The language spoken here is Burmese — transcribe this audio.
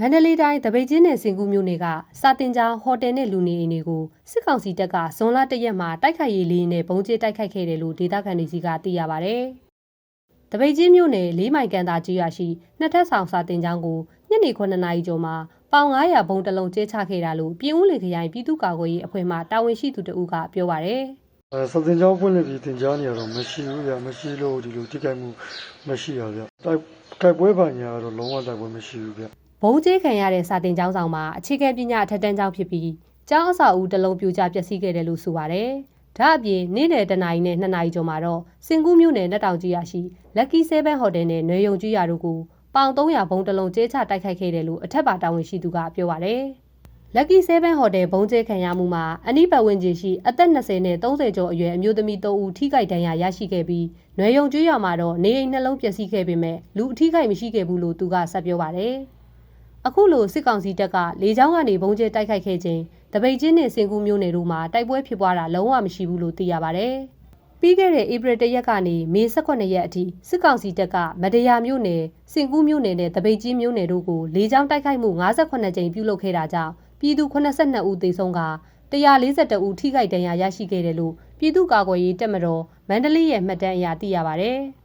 မန္တလေးတိုင်းတပိတ်ချင်းနယ်စင်ကူးမြို့နယ်ကစာတင်ကျောင်းဟိုတယ်နဲ့လူနေအိမ်တွေကိုစစ်ကောင်စီတပ်ကဇွန်လ၁ရက်မှာတိုက်ခိုက်ရေးလေးနဲ့ပုံကျဲတိုက်ခိုက်ခဲ့တယ်လို့ဒေသခံတွေစီကသိရပါဗျ။တပိတ်ချင်းမြို့နယ်လေးမိုင်ကန်သာကြီးရရှိနှစ်ထပ်ဆောင်စာတင်ကျောင်းကိုညနေ9နာရီကျော်မှာပေါင်900ဘုံတစ်လုံးကျဲချခဲ့တာလို့ပြည်ဦးလေခရိုင်ပြည်သူ့ကာကွယ်ရေးအဖွဲ့မှတာဝန်ရှိသူတဦးကပြောပါဗျ။အဲစတင်ကြောင်းဖွင့်လှစ်ပြီးတင်ကြားနေရတော့မရှိဘူးဗျမရှိလို့ဒီလိုတိကျမှုမရှိရဗျတိုက်တိုက်ပွဲပါညာကတော့လုံးဝတိုက်ပွဲမရှိဘူးဗျ ဘုံကျဲခံရတဲ့စာတင်ကျောင်းဆောင်မှာအခြေခံပညာအထက်တန်းကျောင်းဖြစ်ပြီးကျောင်းအဆောက်အဦတစ်လုံးပြိုကျပျက်စီးခဲ့တယ်လို့ဆိုပါတယ်။ဒါအပြင်နေ့နယ်တနာရီနဲ့2နာရီကျော်မှာတော့စင်ကူးမြို့နယ်နဲ့တောင်ကြီးရရှိ Lucky 7 Hotel နဲ့နွေယုံကြီးရာတို့ကိုပေါင်300ဘုံတစ်လုံးကျဲချတိုက်ခိုက်ခဲ့တယ်လို့အထက်ပါတာဝန်ရှိသူကပြောပါတယ်။ Lucky 7 Hotel ဘုံကျဲခံရမှုမှာအနိပတ်ဝန်းကျင်ရှိအသက်20နဲ့30ကျော်အရွယ်အမျိုးသမီး3ဦးထိခိုက်ဒဏ်ရာရရှိခဲ့ပြီးနွေယုံကျွေးရွာမှာတော့နေအိမ်နှလုံးပျက်စီးခဲ့ပေမဲ့လူအထိခိုက်မရှိခဲ့ဘူးလို့သူကဆက်ပြောပါတယ်။ အခုလိုစစ်ကောင်စီတပ်ကလေကြောင်းကနေဘုံကျဲတိုက်ခိုက်ခဲ့ခြင်းတပိတ်ချင်းနဲ့စင်ကူးမျိုးနယ်တို့မှာတိုက်ပွဲဖြစ်ပွားတာလုံးဝမရှိဘူးလို့သိရပါတယ်။ပြီးခဲ့တဲ့ဧပြီတရက်ကနေမေ18ရက်အထိစစ်ကောင်စီတပ်ကမတရားမြို့နယ်စင်ကူးမြို့နယ်နဲ့တပိတ်ချင်းမြို့နယ်တို့ကိုလေကြောင်းတိုက်ခိုက်မှု58ကြိမ်ပြုလုပ်ခဲ့တာကြောင့်ပြည်သူ82ဦးသေဆုံးက142ဦးထိခိုက်ဒဏ်ရာရရှိခဲ့တယ်လို့ပြည်သူ့ကာကွယ်ရေးတပ်မတော်မန္တလေးရဲ့မှတ်တမ်းအရသိရပါဗျ။